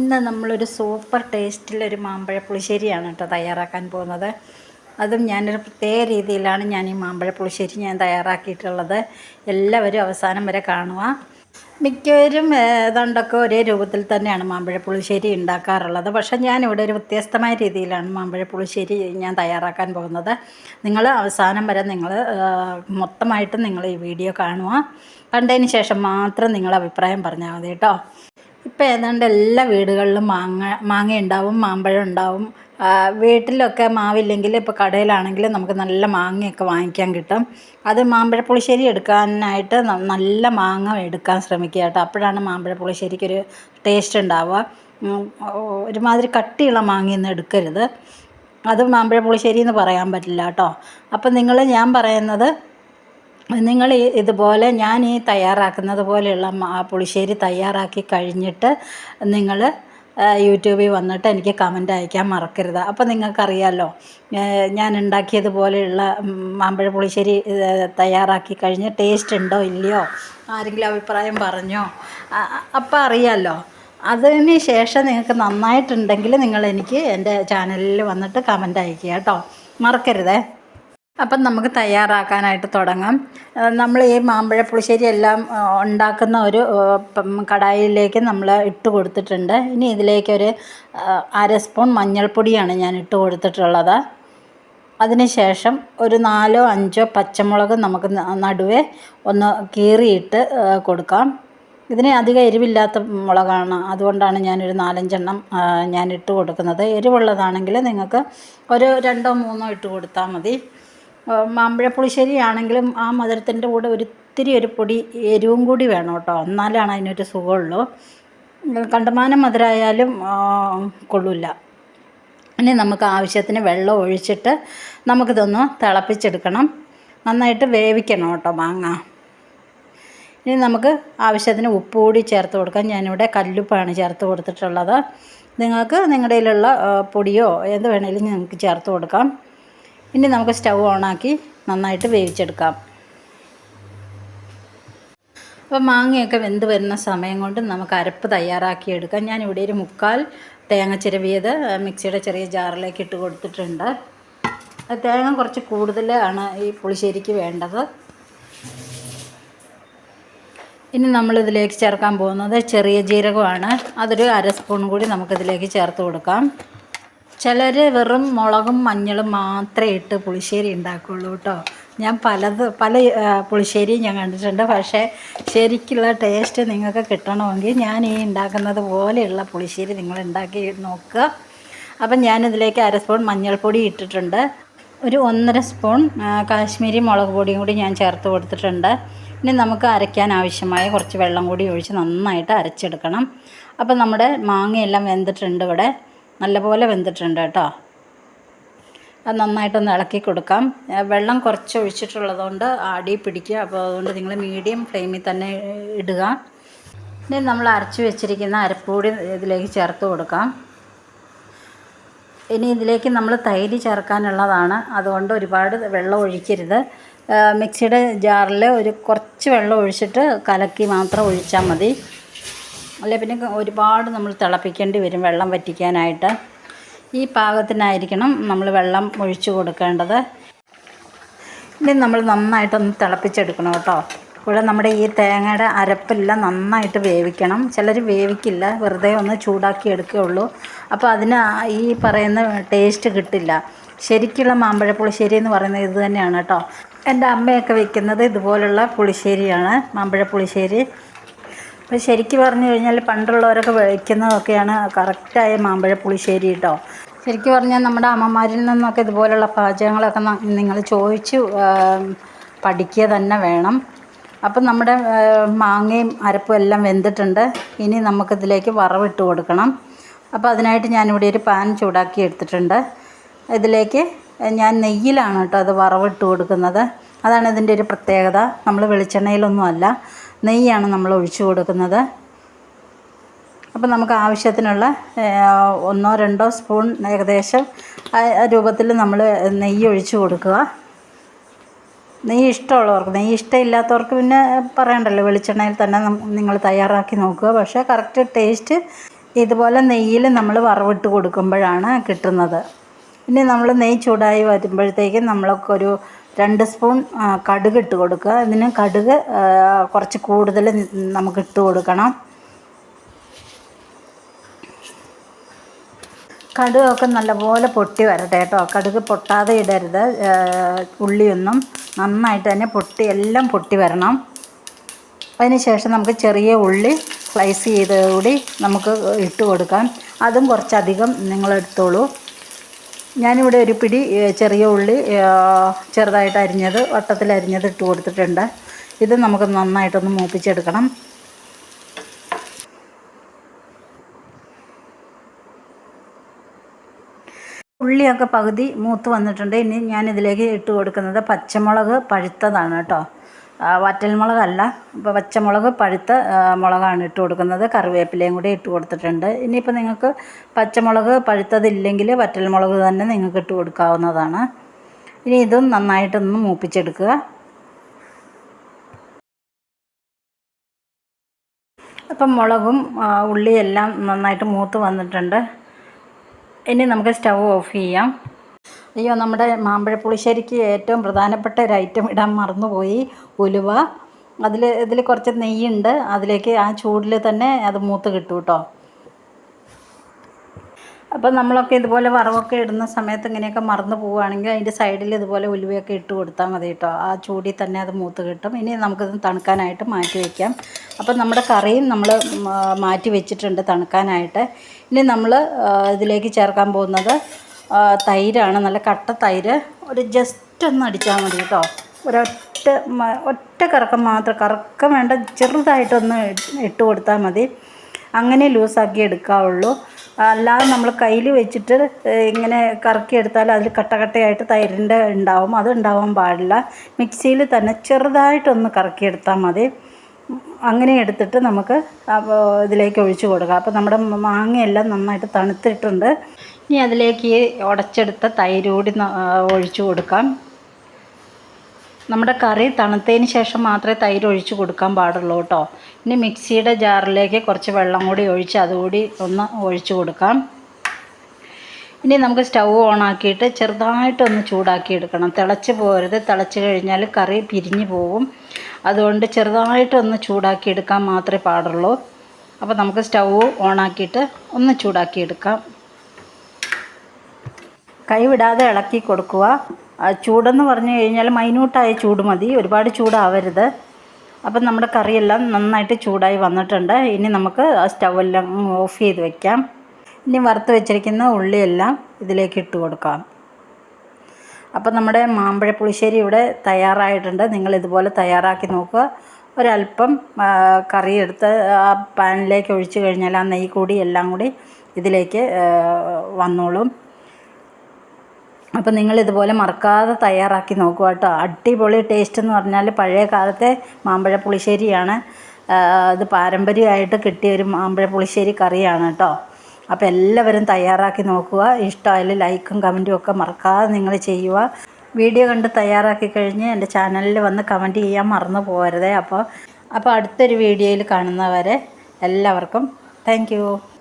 ഇന്ന് നമ്മളൊരു സൂപ്പർ ടേസ്റ്റിലൊരു മാമ്പഴ പുളിശ്ശേരിയാണ് കേട്ടോ തയ്യാറാക്കാൻ പോകുന്നത്. അതും ഞാനൊരു പ്രത്യേക രീതിയിലാണ് ഞാൻ ഈ മാമ്പഴ പുളിശ്ശേരി ഞാൻ തയ്യാറാക്കിയിട്ടുള്ളത്. എല്ലാവരും അവസാനം വരെ കാണുക. മിക്കവരും ഏതാണ്ടൊക്കെ ഒരേ രൂപത്തിൽ തന്നെയാണ് മാമ്പഴ പുളിശ്ശേരി ഉണ്ടാക്കാറുള്ളത്. പക്ഷേ ഞാനിവിടെ ഒരു വ്യത്യസ്തമായ രീതിയിലാണ് മാമ്പഴ പുളിശ്ശേരി ഞാൻ തയ്യാറാക്കാൻ പോകുന്നത്. നിങ്ങൾ അവസാനം വരെ നിങ്ങൾ മൊത്തമായിട്ട് നിങ്ങൾ ഈ വീഡിയോ കാണുക. കണ്ടതിന് ശേഷം മാത്രം നിങ്ങൾ അഭിപ്രായം പറഞ്ഞാൽ മതി കേട്ടോ. ഇപ്പോൾ ഏതാണ്ട് എല്ലാ വീടുകളിലും മാങ്ങ മാങ്ങ ഉണ്ടാവും മാമ്പഴം ഉണ്ടാവും. വീട്ടിലൊക്കെ മാവില്ലെങ്കിൽ ഇപ്പോൾ കടയിലാണെങ്കിൽ നമുക്ക് നല്ല മാങ്ങയൊക്കെ വാങ്ങിക്കാൻ കിട്ടും. അത് മാമ്പഴപ്പുളിശ്ശേരി എടുക്കാനായിട്ട് നല്ല മാങ്ങ എടുക്കാൻ ശ്രമിക്കുക കേട്ടോ. അപ്പോഴാണ് മാമ്പഴപ്പുളിശ്ശേരിക്കൊരു ടേസ്റ്റ് ഉണ്ടാവുക. ഒരുമാതിരി കട്ടിയുള്ള മാങ്ങയൊന്നും എടുക്കരുത്. അത് മാമ്പഴ പുളിശ്ശേരി എന്ന് പറയാൻ പറ്റില്ല കേട്ടോ. അപ്പം നിങ്ങൾ ഞാൻ പറയുന്നത് നിങ്ങൾ ഇതുപോലെ ഞാൻ ഈ തയ്യാറാക്കുന്നത് പോലെയുള്ള പുളിശ്ശേരി തയ്യാറാക്കി കഴിഞ്ഞിട്ട് നിങ്ങൾ യൂട്യൂബിൽ വന്നിട്ട് എനിക്ക് കമന്റ് അയക്കാൻ മറക്കരുത്. അപ്പോൾ നിങ്ങൾക്കറിയാമല്ലോ ഞാൻ ഉണ്ടാക്കിയതുപോലെയുള്ള മാമ്പഴ പുളിശ്ശേരി തയ്യാറാക്കി കഴിഞ്ഞ് ടേസ്റ്റ് ഉണ്ടോ ഇല്ലയോ? ആരെങ്കിലും അഭിപ്രായം പറഞ്ഞോ? അപ്പോൾ അറിയാമല്ലോ അതിന് ശേഷം നിങ്ങൾക്ക് നന്നായിട്ടുണ്ടെങ്കിൽ നിങ്ങൾ എനിക്ക് എന്റെ ചാനലിൽ വന്നിട്ട് കമന്റ് അയക്കുക കേട്ടോ. മറക്കരുതേ. അപ്പം നമുക്ക് തയ്യാറാക്കാനായിട്ട് തുടങ്ങാം. നമ്മൾ ഈ മാമ്പഴ പുളിശ്ശേരി എല്ലാം ഉണ്ടാക്കുന്ന ഒരു കടായിലേക്ക് നമ്മൾ ഇട്ട് കൊടുത്തിട്ടുണ്ട്. ഇനി ഇതിലേക്കൊരു അര സ്പൂൺ മഞ്ഞൾപ്പൊടിയാണ് ഞാൻ ഇട്ട് കൊടുത്തിട്ടുള്ളത്. അതിനുശേഷം ഒരു നാലോ അഞ്ചോ പച്ചമുളക് നമുക്ക് നടുവേ ഒന്ന് കീറിയിട്ട് കൊടുക്കാം. ഇതിന് അധികം എരിവില്ലാത്ത മുളകാണ്. അതുകൊണ്ടാണ് ഞാനൊരു നാലഞ്ചെണ്ണം ഞാൻ ഇട്ട് കൊടുക്കുന്നത്. എരിവുള്ളതാണെങ്കിൽ നിങ്ങൾക്ക് ഒരു രണ്ടോ മൂന്നോ ഇട്ട് കൊടുത്താൽ മതി. ആ, മാമ്പഴ പുളിശ്ശേരി ആണെങ്കിലും ആ മധുരത്തിന്റെ കൂടെ ഒരിത്തിരി ഒരു പൊടി എരിവും കൂടി വേണം കേട്ടോ. എന്നാലാണ് അതിനൊരു സുഖമുള്ളൂ. കണ്ടമാനം മധുരമായാലും കൊള്ളില്ല ഇനി നമുക്ക് ആവശ്യത്തിന് വെള്ളം ഒഴിച്ചിട്ട് നമുക്കിതൊന്ന് തിളപ്പിച്ചെടുക്കണം. നന്നായിട്ട് വേവിക്കണം കേട്ടോ മാങ്ങ. ഇനി നമുക്ക് ആവശ്യത്തിന് ഉപ്പ് കൂടി ചേർത്ത് കൊടുക്കാം. ഞാനിവിടെ കല്ലുപ്പാണ് ചേർത്ത് കൊടുത്തിട്ടുള്ളത്. നിങ്ങൾക്ക് നിങ്ങളുടെ കയ്യിലുള്ള പൊടിയോ എന്ത് വേണമെങ്കിലും നിങ്ങൾക്ക് ചേർത്ത് കൊടുക്കാം. ഇനി നമുക്ക് സ്റ്റൗ ഓണാക്കി നന്നായിട്ട് വേവിച്ചെടുക്കാം. അപ്പോൾ മാങ്ങയൊക്കെ വെന്ത് വരുന്ന സമയം കൊണ്ട് നമുക്ക് അരപ്പ് തയ്യാറാക്കി എടുക്കാം. ഇവിടെ ഒരു മുക്കാൽ തേങ്ങ ചിരവിയത് മിക്സിയുടെ ചെറിയ ജാറിലേക്ക് ഇട്ട് കൊടുത്തിട്ടുണ്ട്. തേങ്ങ കുറച്ച് കൂടുതലാണ് ഈ പുളിശ്ശേരിക്ക് വേണ്ടത്. ഇനി നമ്മളിതിലേക്ക് ചേർക്കാൻ പോകുന്നത് ചെറിയ ജീരകമാണ്. അതൊരു അര സ്പൂൺ കൂടി നമുക്കിതിലേക്ക് ചേർത്ത് കൊടുക്കാം. ചിലർ വെറും മുളകും മഞ്ഞളും മാത്രമേ ഇട്ട് പുളിശ്ശേരി ഉണ്ടാക്കുള്ളൂ കേട്ടോ. ഞാൻ പലത് പല പുളിശ്ശേരി ഞാൻ കണ്ടിട്ടുണ്ട്. പക്ഷേ ശരിക്കുള്ള ടേസ്റ്റ് നിങ്ങൾക്ക് കിട്ടണമെങ്കിൽ ഞാൻ ഈ ഉണ്ടാക്കുന്നത് പോലെയുള്ള പുളിശ്ശേരി നിങ്ങൾ ഉണ്ടാക്കി നോക്കുക. അപ്പം ഞാനിതിലേക്ക് അര സ്പൂൺ മഞ്ഞൾപ്പൊടി ഇട്ടിട്ടുണ്ട്. ഒരു ഒന്നര സ്പൂൺ കാശ്മീരി മുളക് പൊടിയും കൂടി ഞാൻ ചേർത്ത് കൊടുത്തിട്ടുണ്ട്. ഇനി നമുക്ക് അരയ്ക്കാൻ ആവശ്യമായ കുറച്ച് വെള്ളം കൂടി ഒഴിച്ച് നന്നായിട്ട് അരച്ചെടുക്കണം. അപ്പം നമ്മുടെ മാങ്ങയെല്ലാം വെന്തിട്ടുണ്ട് ഇവിടെ. നല്ലപോലെ വെന്തിട്ടുണ്ട് കേട്ടോ. അത് നന്നായിട്ടൊന്ന് ഇളക്കി കൊടുക്കാം. വെള്ളം കുറച്ച് ഒഴിച്ചിട്ടുള്ളതുകൊണ്ട് ആടി പിടിക്കുക. അപ്പോൾ അതുകൊണ്ട് നിങ്ങൾ മീഡിയം ഫ്ലെയിമിൽ തന്നെ ഇടുക. ഇനി നമ്മൾ അരച്ച് വെച്ചിരിക്കുന്ന അരപ്പൂടി ഇതിലേക്ക് ചേർത്ത് കൊടുക്കാം. ഇനി ഇതിലേക്ക് നമ്മൾ തൈര് ചേർക്കാനുള്ളതാണ്. അതുകൊണ്ട് ഒരുപാട് വെള്ളം ഒഴിക്കരുത്. മിക്സിയുടെ ജാറിൽ ഒരു കുറച്ച് വെള്ളം ഒഴിച്ചിട്ട് കലക്കി മാത്രം ഒഴിച്ചാൽ മതി. അല്ലെ പിന്നെ ഒരുപാട് നമ്മൾ തിളപ്പിക്കേണ്ടി വരും വെള്ളം വറ്റിക്കാനായിട്ട്. ഈ പാകത്തിനായിരിക്കണം നമ്മൾ വെള്ളം ഒഴിച്ചു കൊടുക്കേണ്ടത്. ഇനി നമ്മൾ നന്നായിട്ടൊന്ന് തിളപ്പിച്ചെടുക്കണം കേട്ടോ. ഇവിടെ നമ്മുടെ ഈ തേങ്ങയുടെ അരപ്പെല്ലാം നന്നായിട്ട് വേവിക്കണം. ചിലർ വേവിക്കില്ല വെറുതെ ഒന്ന് ചൂടാക്കി എടുക്കുകയുള്ളൂ. അപ്പോൾ അതിന് ഈ പറയുന്ന ടേസ്റ്റ് കിട്ടില്ല. ശരിക്കുള്ള മാമ്പഴ പുളിശ്ശേരി എന്ന് പറയുന്നത് ഇത് തന്നെയാണ് കേട്ടോ. എന്റെ അമ്മയൊക്കെ വെക്കുന്നത് ഇതുപോലുള്ള പുളിശ്ശേരിയാണ് മാമ്പഴ പുളിശ്ശേരി. അപ്പോൾ ശരിക്കും പറഞ്ഞു കഴിഞ്ഞാൽ പണ്ടുള്ളവരൊക്കെ വിളിക്കുന്നതൊക്കെയാണ് കറക്റ്റായ മാമ്പഴ പുളിശ്ശേരി കേട്ടോ ശരിക്കും പറഞ്ഞാൽ നമ്മുടെ അമ്മമാരിൽ നിന്നൊക്കെ ഇതുപോലുള്ള പാചകങ്ങളൊക്കെ നിങ്ങൾ ചോദിച്ച് പഠിക്കുക തന്നെ വേണം. അപ്പം നമ്മുടെ മാങ്ങയും അരപ്പും എല്ലാം വെന്തിട്ടുണ്ട്. ഇനി നമുക്കിതിലേക്ക് വറവിട്ട് കൊടുക്കണം. അപ്പോൾ അതിനായിട്ട് ഞാനിവിടെ ഒരു പാൻ ചൂടാക്കി എടുത്തിട്ടുണ്ട്. ഇതിലേക്ക് ഞാൻ നെയ്യിലാണ് കേട്ടോ അത് വറവിട്ട് കൊടുക്കുന്നത്. അതാണ് ഇതിന്റെ ഒരു പ്രത്യേകത. നമ്മൾ വെളിച്ചെണ്ണയിലൊന്നുമല്ല നെയ്യാണ് നമ്മൾ ഒഴിച്ചു കൊടുക്കുന്നത്. അപ്പം നമുക്ക് ആവശ്യത്തിനുള്ള ഒന്നോ രണ്ടോ സ്പൂൺ ഏകദേശം രൂപത്തിൽ നമ്മൾ നെയ്യ് ഒഴിച്ചു കൊടുക്കുക. നെയ്യ് ഇഷ്ടമുള്ളവർക്ക് നെയ്യ് ഇഷ്ടമില്ലാത്തവർക്ക് പിന്നെ പറയണ്ടല്ലോ വെളിച്ചെണ്ണയിൽ തന്നെ നിങ്ങൾ തയ്യാറാക്കി നോക്കുക. പക്ഷേ കറക്റ്റ് ടേസ്റ്റ് ഇതുപോലെ നെയ്യിൽ നമ്മൾ വറവിട്ട് കൊടുക്കുമ്പോഴാണ് കിട്ടുന്നത്. പിന്നെ നമ്മൾ നെയ്യ് ചൂടായി വരുമ്പോഴത്തേക്കും നമ്മളൊക്കെ ഒരു രണ്ട് സ്പൂൺ കടുക് ഇട്ട് കൊടുക്കുക. ഇതിന് കടുക് കുറച്ച് കൂടുതൽ നമുക്ക് ഇട്ട് കൊടുക്കണം. കടുകൊക്കെ നല്ലപോലെ പൊട്ടി വരട്ടെ കേട്ടോ. കടുക് പൊട്ടാതെ ഇടരുത്. ഉള്ളിയൊന്നും നന്നായിട്ട് തന്നെ പൊട്ടി എല്ലാം പൊട്ടി വരണം. അതിന് ശേഷം നമുക്ക് ചെറിയ ഉള്ളി സ്ലൈസ് ചെയ്ത് കൂടി നമുക്ക് ഇട്ട് കൊടുക്കാം. അതും കുറച്ചധികം നിങ്ങൾ എടുത്തോളൂ ഞാനിവിടെ ഒരു പിടി ചെറിയ ഉള്ളി ചെറുതായിട്ട് അരിഞ്ഞത് വട്ടത്തിൽ അരിഞ്ഞത് ഇട്ട് കൊടുത്തിട്ടുണ്ട്. ഇത് നമുക്ക് നന്നായിട്ടൊന്ന് മൂപ്പിച്ചെടുക്കണം. ഉള്ളിയൊക്കെ പകുതി മൂത്ത് വന്നിട്ടുണ്ട്. ഇനി ഞാനിതിലേക്ക് ഇട്ട് കൊടുക്കുന്നത് പച്ചമുളക് പഴുത്തതാണ് കേട്ടോ. വറ്റൽമുളകല്ല. ഇപ്പോൾ പച്ചമുളക് പഴുത്ത മുളകാണ് ഇട്ട് കൊടുക്കുന്നത്. കറിവേപ്പിലയും കൂടി ഇട്ട് കൊടുത്തിട്ടുണ്ട്. ഇനിയിപ്പോൾ നിങ്ങൾക്ക് പച്ചമുളക് പഴുത്തതില്ലെങ്കിൽ വറ്റൽമുളക് തന്നെ നിങ്ങൾക്ക് ഇട്ട് കൊടുക്കാവുന്നതാണ്. ഇനി ഇതും നന്നായിട്ടൊന്ന് മൂപ്പിച്ചെടുക്കുക. അപ്പം മുളകും ഉള്ളിയെല്ലാം നന്നായിട്ട് മൂത്ത് വന്നിട്ടുണ്ട്. ഇനി നമുക്ക് സ്റ്റൗ ഓഫ് ചെയ്യാം. അയ്യോ നമ്മുടെ മാമ്പഴ പുളിശ്ശേരിക്ക് ഏറ്റവും പ്രധാനപ്പെട്ട ഒരു ഐറ്റം ഇടാൻ മറന്നുപോയി ഉലുവ. അതിൽ ഇതിൽ കുറച്ച് നെയ്യുണ്ട്. അതിലേക്ക് ആ ചൂടിൽ തന്നെ അത് മൂത്ത് കിട്ടും കേട്ടോ അപ്പോൾ നമ്മളൊക്കെ ഇതുപോലെ വറവൊക്കെ ഇടുന്ന സമയത്ത് ഇങ്ങനെയൊക്കെ മറന്നു പോവുകയാണെങ്കിൽ അതിന്റെ സൈഡിൽ ഇതുപോലെ ഉലുവയൊക്കെ ഇട്ട് കൊടുത്താൽ മതി കേട്ടോ ആ ചൂടി തന്നെ അത് മൂത്ത് കിട്ടും. ഇനി നമുക്കിത് തണുക്കാനായിട്ട് മാറ്റി വയ്ക്കാം അപ്പോൾ നമ്മുടെ കറിയും നമ്മൾ മാറ്റി വെച്ചിട്ടുണ്ട് തണുക്കാനായിട്ട്. ഇനി നമ്മൾ ഇതിലേക്ക് ചേർക്കാൻ പോകുന്നത് തൈരാണ് നല്ല കട്ട തൈര്. ഒരു ജസ്റ്റ് ഒന്ന് അടിച്ചാൽ മതി കേട്ടോ. ഒരൊറ്റ ഒറ്റ കറക്കം മാത്രം കറക്കം വേണ്ട ചെറുതായിട്ടൊന്ന് ഇട്ട് കൊടുത്താൽ മതി. അങ്ങനെ ലൂസാക്കി എടുക്കാവുള്ളൂ. അല്ലാതെ നമ്മൾ കയ്യിൽ വെച്ചിട്ട് ഇങ്ങനെ കറക്കി എടുത്താൽ അതിൽ കട്ടകട്ടയായിട്ട് തൈരിന്റെ ഉണ്ടാവും. അത് ഉണ്ടാവാൻ പാടില്ല. മിക്സിയിൽ തന്നെ ചെറുതായിട്ടൊന്ന് കറക്കി എടുത്താൽ മതി. അങ്ങനെ എടുത്തിട്ട് നമുക്ക് ഇതിലേക്ക് ഒഴിച്ചു കൊടുക്കാം. അപ്പോൾ നമ്മുടെ മാങ്ങയെല്ലാം നന്നായിട്ട് തണുത്തിട്ടുണ്ട്. ഇനി അതിലേക്ക് ഉടച്ചെടുത്ത തൈര് കൂടി ഒഴിച്ച് കൊടുക്കാം. നമ്മുടെ കറി തണുത്തതിന് ശേഷം മാത്രമേ തൈര് ഒഴിച്ച് കൊടുക്കാൻ പാടുള്ളൂ കേട്ടോ. ഇനി മിക്സിയുടെ ജാറിലേക്ക് കുറച്ച് വെള്ളം കൂടി ഒഴിച്ച് അതുകൂടി ഒന്ന് ഒഴിച്ചു കൊടുക്കാം. ഇനി നമുക്ക് സ്റ്റൗ ഓണാക്കിയിട്ട് ചെറുതായിട്ടൊന്ന് ചൂടാക്കി എടുക്കണം. തിളച്ച് പോരുത്. തിളച്ച് കഴിഞ്ഞാൽ കറി പിരിഞ്ഞു പോകും അതുകൊണ്ട് ചെറുതായിട്ടൊന്ന് ചൂടാക്കി എടുക്കാൻ മാത്രമേ പാടുള്ളൂ. അപ്പോൾ നമുക്ക് സ്റ്റൗ ഓണാക്കിയിട്ട് ഒന്ന് ചൂടാക്കി എടുക്കാം. കൈവിടാതെ ഇളക്കി കൊടുക്കുക. ചൂടെന്ന് പറഞ്ഞു കഴിഞ്ഞാൽ മൈന്യൂട്ടായ ചൂട് മതി. ഒരുപാട് ചൂടാവരുത്. അപ്പം നമ്മുടെ കറിയെല്ലാം നന്നായിട്ട് ചൂടായി വന്നിട്ടുണ്ട്. ഇനി നമുക്ക് സ്റ്റൗവെല്ലാം ഓഫ് ചെയ്ത് വെക്കാം. ഇനി വറുത്ത് വെച്ചിരിക്കുന്ന ഉള്ളിയെല്ലാം ഇതിലേക്ക് ഇട്ട് കൊടുക്കാം. അപ്പം നമ്മുടെ മാമ്പഴ പുളിശ്ശേരി ഇവിടെ തയ്യാറായിട്ടുണ്ട്. നിങ്ങൾ ഇതുപോലെ തയ്യാറാക്കി നോക്കുക. ഒരല്പം കറി എടുത്ത് ആ പാനിലേക്ക് ഒഴിച്ചു കഴിഞ്ഞാൽ ആ നെയ്യ് കൂടി എല്ലാം കൂടി ഇതിലേക്ക് വന്നോളും. അപ്പം നിങ്ങൾ ഇതുപോലെ മറക്കാതെ തയ്യാറാക്കി നോക്കുക കേട്ടോ. അടിപൊളി ടേസ്റ്റ് എന്ന് പറഞ്ഞാൽ പഴയ കാലത്തെ മാമ്പഴ പുളിശ്ശേരിയാണ്. ഇത് പാരമ്പര്യമായിട്ട് കിട്ടിയ ഒരു മാമ്പഴ പുളിശ്ശേരി കറിയാണ് കേട്ടോ. അപ്പോൾ എല്ലാവരും തയ്യാറാക്കി നോക്കുക. ഇഷ്ടമായാലും ലൈക്കും കമന്റും ഒക്കെ മറക്കാതെ നിങ്ങൾ ചെയ്യുക. വീഡിയോ കണ്ട് തയ്യാറാക്കി കഴിഞ്ഞ് എന്റെ ചാനലിൽ വന്ന് കമന്റ് ചെയ്യാൻ മറന്നു പോകരുതേ. അപ്പോൾ അപ്പോൾ അടുത്തൊരു വീഡിയോയിൽ കാണുന്നവരെ എല്ലാവർക്കും താങ്ക്